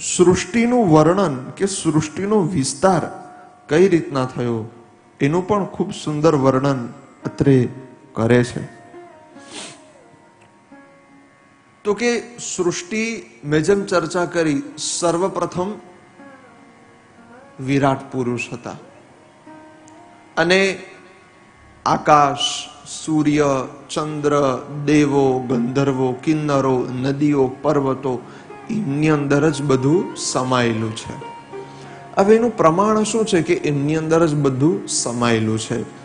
સૃષ્ટિનું વર્ણન કે સૃષ્ટિનો વિસ્તાર કઈ રીતના થયો, એનું પણ ખૂબ સુંદર વર્ણન અત્રે કરે છે. તો કે સૃષ્ટિ મેં જેમ ચર્ચા કરી, સર્વપ્રથમ વિરાટ પુરુષ હતા. અને આકાશ, સૂર્ય, ચંદ્ર, દેવો, ગંધર્વો, કિન્નરો, નદીઓ, પર્વતો એમની અંદર જ બધું સમાયેલું છે. હવે એનું પ્રમાણ શું છે કે એમની અંદર જ બધું સમાયેલું છે?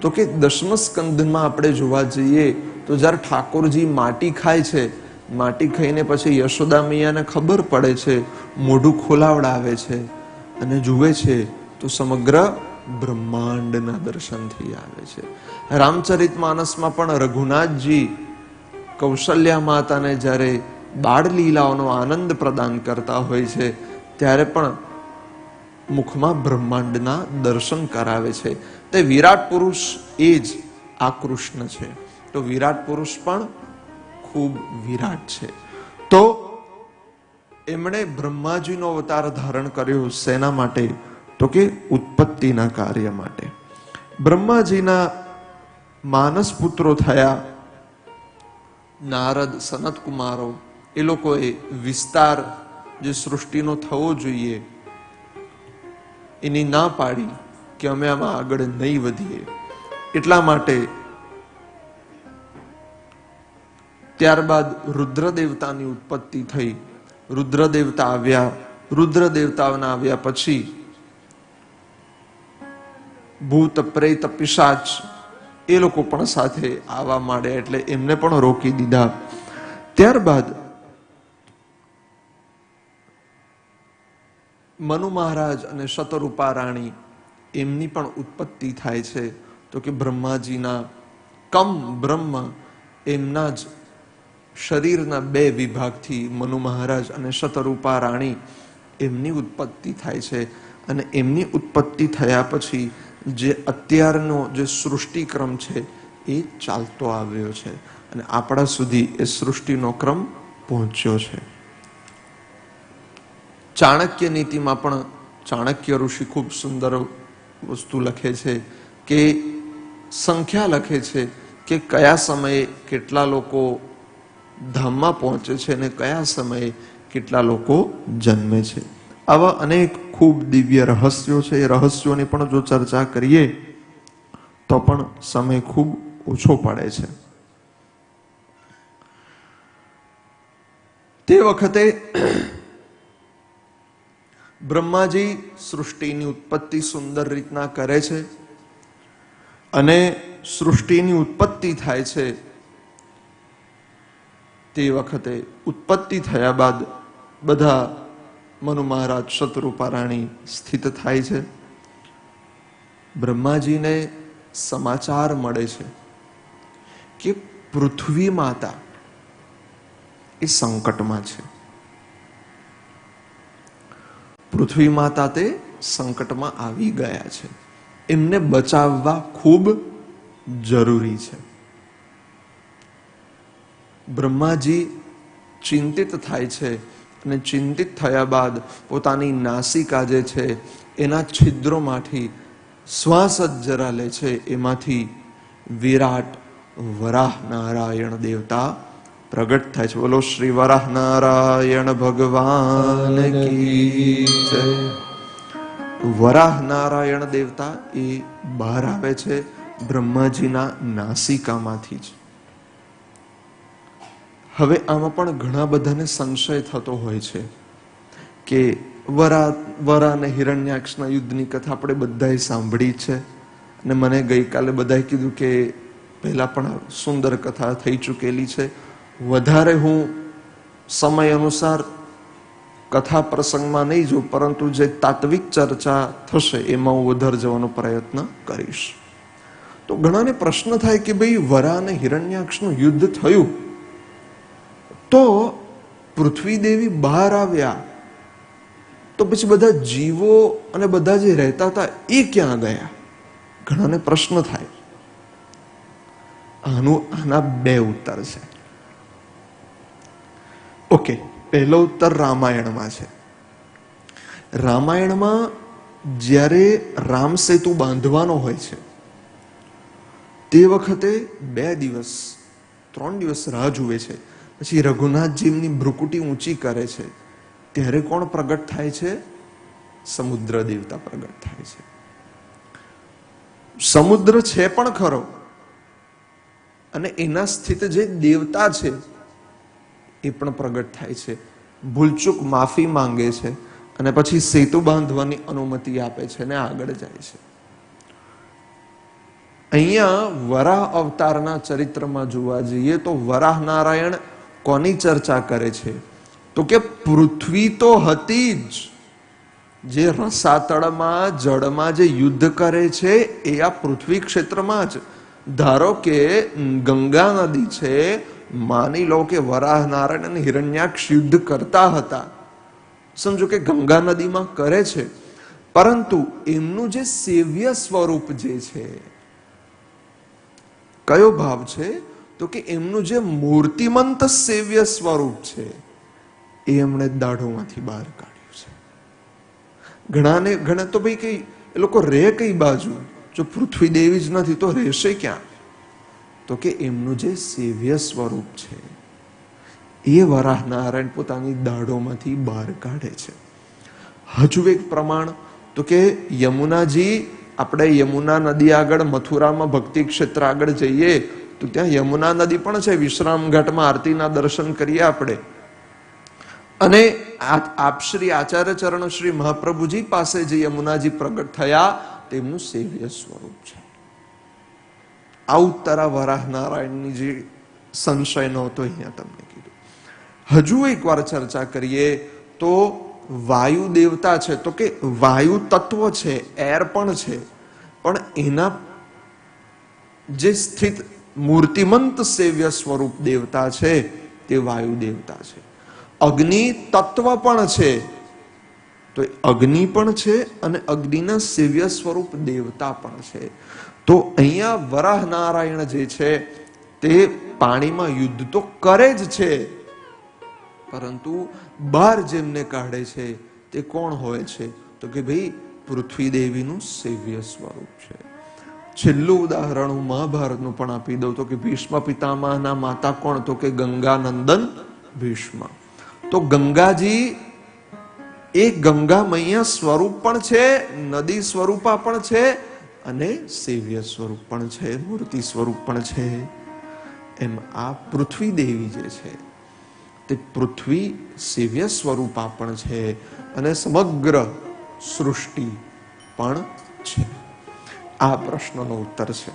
તો કે દસમ સ્કંદમાં આપણે જોવા જઈએ તો જ્યારે ઠાકોરજી માટી ખાય છે, માટી ખાઈને પછી યશોદા મૈયાને ખબર પડે છે, મોઢું ખોલાવડાવે છે અને જુએ છે, તો સમગ્ર બ્રહ્માંડના દર્શનથી આવે છે. રામચરિત માનસમાં પણ રઘુનાથજી કૌશલ્યા માતાને જ્યારે બાળ લીલાઓનો આનંદ પ્રદાન કરતા હોય છે, ત્યારે પણ મુખમાં બ્રહ્માંડના દર્શન કરાવે છે. તે વિરાટ પુરુષ એ જ આ કૃષ્ણ છે. તો વિરાટ પુરુષ પણ ખૂબ વિરાટ છે. તો એમણે બ્રહ્માજીનો અવતાર ધારણ કર્યો શેના માટે, તો કે ઉત્પત્તિના કાર્ય માટે. બ્રહ્માજીના માનસ પુત્રો થયા નારદ સનત કુમારો એ લોકોએ વિસ્તાર જે સૃષ્ટિનો થવો જોઈએ, એની ના પાડી કે અમે આમાં આગળ નહીં વધીએ. એટલા માટે ત્યારબાદ રુદ્ર દેવતાની ઉત્પત્તિ થઈ. રુદ્ર દેવતા આવ્યા. રુદ્ર દેવતાઓના આવ્યા પછી ભૂત, પ્રેત, પિશાચ એ લોકો પણ સાથે આવવા માંડ્યા એટલે એમને પણ રોકી દીધા. ત્યારબાદ મનુ મહારાજ અને શતરૂપા રાણી એમની પણ ઉત્પત્તિ થાય છે તો કે બ્રહ્માજીના કમ બ્રહ્મ એમના જ શરીરના બે વિભાગથી મનુ મહારાજ અને શતરૂપા રાણી એમની ઉત્પત્તિ થાય છે. અને એમની ઉત્પત્તિ થયા પછી જે અત્યારનો જે સૃષ્ટિક્રમ છે એ ચાલતો આવ્યો છે. અને આપણા સુધી એ સૃષ્ટિનો ક્રમ પહોંચ્યો છે. ચાણક્ય નીતિમાં પણ ચાણક્ય ઋષિ ખૂબ સુંદર વસ્તુ લખે છે કે સંખ્યા લખે છે કે કયા સમયે કેટલા લોકો ધામમાં પહોંચે છે અને કયા સમયે કેટલા લોકો જન્મે છે. આવા અનેક ખૂબ દિવ્ય રહસ્યો છે. એ રહસ્યોની પણ જો ચર્ચા કરીએ, તો પણ સમય ખૂબ ઓછો પડે છે. તે વખતે બ્રહ્માજી સૃષ્ટિની ઉત્પત્તિ સુંદર રીતના કરે છે અને સૃષ્ટિની ઉત્પત્તિ થાય છે તે વખતે ઉત્પત્તિ થયા બાદ બધા મનુ મહારાજ શત્રુપા રાણી સ્થિત થાય છે. બ્રહ્માજીને સમાચાર મળે છે કે પૃથ્વી માતા એ સંકટમાં છે. પૃથ્વી માતા તે સંકટમાં આવી ગયા છે. એમને બચાવવા ખૂબ જરૂરી છે. બ્રહ્માજી ચિંતિત થાય છે અને ચિંતિત થયા બાદ પોતાની નાસિકા જે છે, એના છિદ્રોમાંથી શ્વાસ જ જરા લે છે, એમાંથી વિરાટ વરાહ નારાયણ દેવતા પ્રગટ થાય છે. બોલો, શ્રી વરાહ નારાયણ ભગવાન વરાહ નારાયણ દેવતા એ બહાર આવે છે બ્રહ્માજીના નાસિકામાંથી જ. હવે આમાં પણ ઘણા બધાને સંશય થતો હોય છે કે વરા વરા અને હિરણ્યાક્ષના યુદ્ધની કથા આપણે બધાએ સાંભળી છે. અને મને ગઈકાલે બધાએ કીધું કે પહેલાં પણ સુંદર કથા થઈ ચૂકેલી છે. વધારે હું સમય અનુસાર કથા પ્રસંગમાં નહીં જો પરંતુ જે તાત્વિક ચર્ચા થશે, એમાં હું વધારે જવાનો પ્રયત્ન કરીશ. તો ઘણાને પ્રશ્ન થાય કે ભાઈ, વરા અને હિરણ્યાક્ષનું યુદ્ધ થયું. તો પૃથ્વી દેવી બહાર આવ્યા. તો પછી બધા જીવો અને બધા જે રહેતા હતા, એ ક્યાં ગયા? ઘણાને પ્રશ્ન થાય. આનું, આના બે ઉત્તર છે. ઓકે, પહેલો ઉત્તર રામાયણમાં છે. રામાયણમાં જ્યારે રામ સેતુ બાંધવાનો હોય છે, તે વખતે બે દિવસ, ત્રણ દિવસ રાહ જુએ છે. પછી રઘુનાથજીની ભ્રુકુટી ઊંચી કરે છે, ત્યારે કોણ પ્રગટ થાય છે? સમુદ્ર દેવતા પ્રગટ થાય છે. સમુદ્ર છે પણ ખરો, અને એના સ્થિત જે દેવતા છે એ પણ પ્રગટ થાય છે. ભૂલચૂક માફી માંગે છે અને પછી સેતુ બાંધવાની અનુમતિ આપે છે અને આગળ જાય છે. અહીંયા વરાહ અવતારના ચરિત્રમાં જોવા જઈએ તો વરાહ નારાયણ કોની ચર્ચા કરે છે? તો કે પૃથ્વી તો હતી જ. જે રસાતળમાં, જળમાં જે યુદ્ધ કરે છે એ આ પૃથ્વી ક્ષેત્રમાં જ. ધારો કે ગંગા નદી છે માની લો કે વરાહ નારાયણ અને હિરણ્યાક્ષ યુદ્ધ કરતા હતા. સમજો કે ગંગા નદીમાં કરે છે. પરંતુ એમનું જે સેવ્ય સ્વરૂપ જે છે, કયો ભાવ છે? તો કે એમનું જે મૂર્તિમંત સેવ્ય સ્વરૂપ છે, એ એમણે દાઢોમાંથી બહાર કાઢ્યું છે. ઘણાને, ઘણા તો ભાઈ કઈ, એ લોકો રહે કઈ બાજુ? જો પૃથ્વી દેવી જ નથી તો રહેશે ક્યાં? તો કે એમનું જે સેવ્ય સ્વરૂપ છે, એ વરાહ નારાયણ પોતાની દાઢોમાંથી બહાર કાઢે છે. હજુ એક પ્રમાણ, તો કે યમુનાજી, આપણે યમુના નદી આગળ મથુરામાં ભક્તિ ક્ષેત્ર આગળ જઈએ, તો ત્યાં યમુના નદી પણ છે, વિશ્રામ ઘાટમાં આરતીના દર્શન કરીએ આપણે. અને આપ શ્રી આચાર્ય ચરણ શ્રી મહાપ્રભુજી પાસે જે યમુનાજી પ્રગટ થયા, તેમનું સેવ્ય સ્વરૂપ છે. આ ઉત્તરા વરાહ નારાયણની જે સંશય નહોતો અહીંયા તમને કીધું. હજુ એક વાર ચર્ચા કરીએ તો વાયુ દેવતા છે, તો કે વાયુ તત્વ છે, એર પણ છે, પણ એના જે સ્થિત મૂર્તિમંત સેવ્ય સ્વરૂપ દેવતા છે, તે વાયુ દેવતા છે. અગ્નિ તત્વ પણ છે, તો અગ્નિ પણ છે અને અગ્નિના સેવ્ય સ્વરૂપ દેવતા પણ છે. તો અહીંયા વરાહ નારાયણ જે છે, તે પાણીમાં યુદ્ધ તો કરે જ છે. પરંતુ બહાર જેમને કાઢે છે, તે કોણ હોય છે? તો કે ભાઈ પૃથ્વી દેવીનું સેવ્ય સ્વરૂપ છે. છેલ્લું ઉદાહરણ હું મહાભારતનું પણ આપી દઉં તો કે ભીષ્મ પિતામહના માતા કોણ? તો કે ગંગાનંદન ભીષ્મ. તો ગંગાજી, એ ગંગા મૈયા સ્વરૂપ પણ છે, નદી સ્વરૂપા પણ છે અને સેવ્ય સ્વરૂપ પણ છે, મૂર્તિ સ્વરૂપ પણ છે. એમ આ પૃથ્વી દેવી જે છે, તે પૃથ્વી સેવ્ય સ્વરૂપા પણ છે અને સમગ્ર સૃષ્ટિ પણ છે. આ પ્રશ્નનો ઉત્તર છે.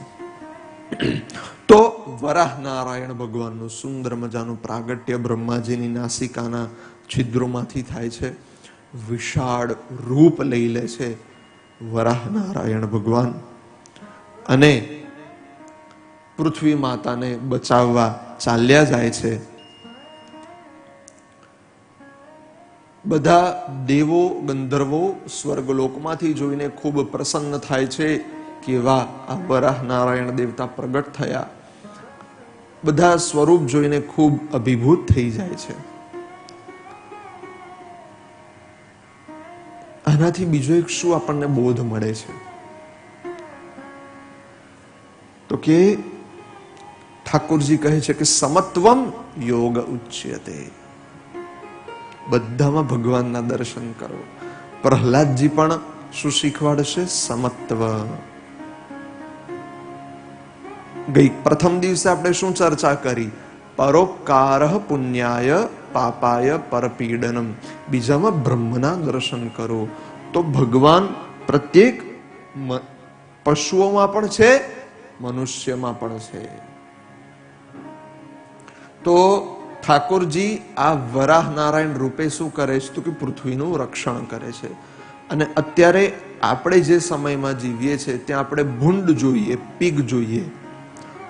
તો વરાહ નારાયણ ભગવાનનું સુંદર મજાનું પ્રાગટ્ય બ્રહ્માજીની નાસિકાના છિદ્રોમાંથી થાય છે, વિશાળ રૂપ લઈ લે છે. વરાહ નારાયણ ભગવાન. અને પૃથ્વી માતાને બચાવવા ચાલ્યા જાય છે. બધા દેવો, ગંધર્વો સ્વર્ગલોકમાંથી જોઈને ખૂબ પ્રસન્ન થાય છે કે વાહ, આ વરાહ નારાયણ દેવતા પ્રગટ થયા. બધા સ્વરૂપ જોઈને ખૂબ અભિભૂત થઈ જાય છે. આનાથી બીજો એક શું આપણને બોધ મળે છે? તો કે ઠાકોરજી કહે છે કે સમત્વમ યોગ ઉચ્યતે. બધામાં ભગવાનના દર્શન કરો. પ્રહલાદજી પણ શું શીખવાડશે? સમત્વ. ગઈ પ્રથમ દિવસે આપણે શું ચર્ચા કરી? પરોપકાર પુણ્યાય પાપાય પરપીડનમ. બીજામાં બ્રહ્મના દર્શન કરો. તો ભગવાન પ્રત્યેક પશુઓમાં પણ છે, મનુષ્યમાં પણ છે. તો ઠાકોરજી આ વરાહ નારાયણ રૂપે શું કરે છે? તો કે પૃથ્વીનું રક્ષણ કરે છે. અને અત્યારે આપણે જે સમયમાં જીવીએ છીએ, ત્યાં આપણે ભૂંડ જોઈએ, પીગ જોઈએ.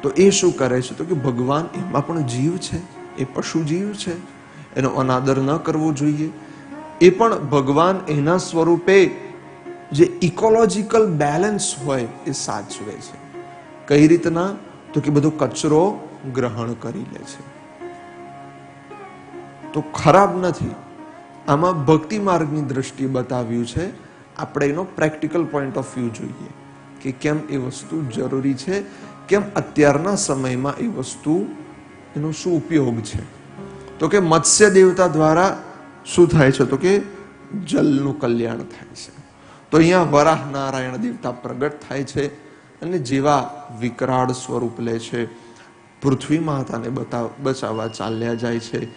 તો એ શું કરે છે? તો કે ભગવાન એમાં પણ જીવ છે, એ પશુ જીવ છે. એનો અનાદર ન કરવો જોઈએ. એ પણ ભગવાન એના સ્વરૂપે જે ઇકોલોજીકલ બેલેન્સ હોય એ સાચવે છે. કઈ રીતના? તો કે બધો કચરો ગ્રહણ કરી લે છે. તો ખરાબ નથી. આમાં ભક્તિ માર્ગની દ્રષ્ટિએ બતાવ્યું છે. આપણે એનો પ્રેક્ટિકલ પોઈન્ટ ઓફ વ્યૂ જોઈએ કે કેમ એ વસ્તુ જરૂરી છે, કેમ અત્યારના સમયમાં એ વસ્તુ એનો શું ઉપયોગ છે. તો કે મત્સ્ય દેવતા દ્વારા શું થાય છે તો કે જલનું કલ્યાણ થાય છે. તો અહીંયા વરાહ નારાયણ દેવતા પ્રગટ થાય છે અને જેવા વિકરાળ સ્વરૂપ લે છે, પૃથ્વી માતાને બતાવ બચાવવા ચાલ્યા જાય છે